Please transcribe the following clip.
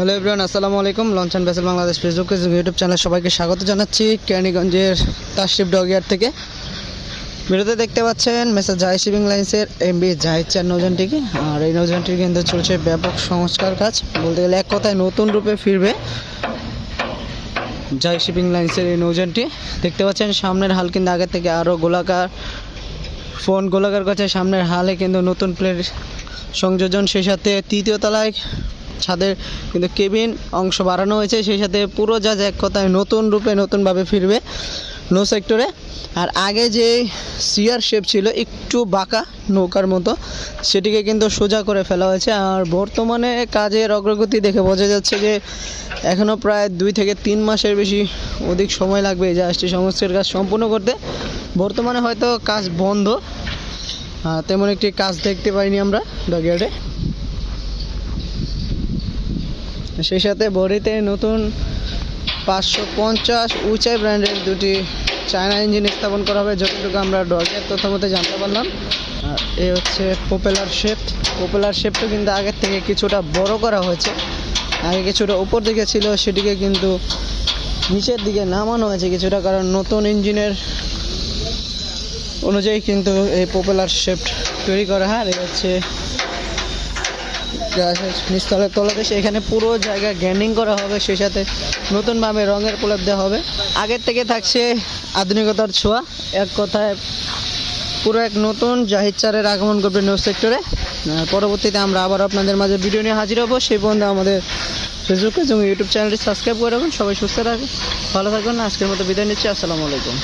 Hello everyone, আসসালামু আলাইকুম। লঞ্চন ভেসেল বাংলাদেশ ফেসবুক ইউটিউব চ্যানেলে সবাইকে স্বাগত জানাচ্ছি কেরানীগঞ্জের তাশরিফ ডগিয়ার থেকে। ভিডিওতে দেখতে পাচ্ছেন মেসেজ জাহাজ শিপিং লাইন্সের এমবি জাহিদ চার নৌজানটিকে আর এই নৌজানটির কিন্তু চলছে ব্যাপক সংস্কার কাজ। বলতে গেলে এক কথায় নতুন রূপে ফিরবে জাহাজ শিপিং লাইন্সের এই নৌজানটি দেখতে পাচ্ছেন সামনের হাল কিন্তু আগের থেকে আরও গোলাকার ফোন গোলাকার কাছে সামনের হালে কিন্তু নতুন প্লেট সংযোজন। সেই সাথে তৃতীয় তলায় ছাদের কিন্তু কেবিন অংশ বাড়ানো হয়েছে। সেই সাথে পুরো জাহাজ এক কথায় নতুন রূপে নতুনভাবে ফিরবে নো সেক্টরে আর আগে যে সিয়ার শেপ ছিল, একটু বাঁকা নৌকার মতো, সেটিকে কিন্তু সোজা করে ফেলা হয়েছে। আর বর্তমানে কাজের অগ্রগতি দেখে বোঝা যাচ্ছে যে এখনও প্রায় দুই থেকে তিন মাসের বেশি অধিক সময় লাগবে এই জাহাজটি সংস্কারের কাজ সম্পূর্ণ করতে। বর্তমানে হয়তো কাজ বন্ধ তেমন একটি কাজ দেখতে পাইনি আমরা ডগিয়ার্ডে সেই সাথে বডিতে নতুন পাঁচশো পঞ্চাশ উঁচাই ব্র্যান্ডের দুটি চায়না ইঞ্জিন স্থাপন করা হবে, যতটুকু আমরা ডগের তথ্য মতে জানতে পারলাম। এ হচ্ছে পপুলার শেপ পপুলার শেপটা কিন্তু আগের থেকে কিছুটা বড় করা হয়েছে। আগে কিছুটা উপর দিকে ছিল, সেটিকে কিন্তু নিচের দিকে নামানো হয়েছে কিছুটা, কারণ নতুন ইঞ্জিনের অনুযায়ী কিন্তু এই পপুলার শেপ তৈরি করা হয়। আর হচ্ছে নিচতলের তলাদেশে এখানে পুরো জায়গা গ্যান্ডিং করা হবে, সেই সাথে নতুনভাবে রঙের প্রলেপ দেওয়া হবে। আগের থেকে থাকছে আধুনিকতার ছোঁয়া। এক কথায় পুরো এক নতুন জাহিদ চারের আগমন করবে নিউজ সেক্টরে পরবর্তীতে আমরা আবার আপনাদের মাঝে ভিডিও নিয়ে হাজির হব। সেই পর্যন্ত আমাদের ফেসবুক এবং ইউটিউব চ্যানেলটি সাবস্ক্রাইব করে রাখুন। সবাই সুস্থ রাখুন ভালো থাকুন। আজকের মতো বিদায় নিচ্ছি। আসসালামু আলাইকুম।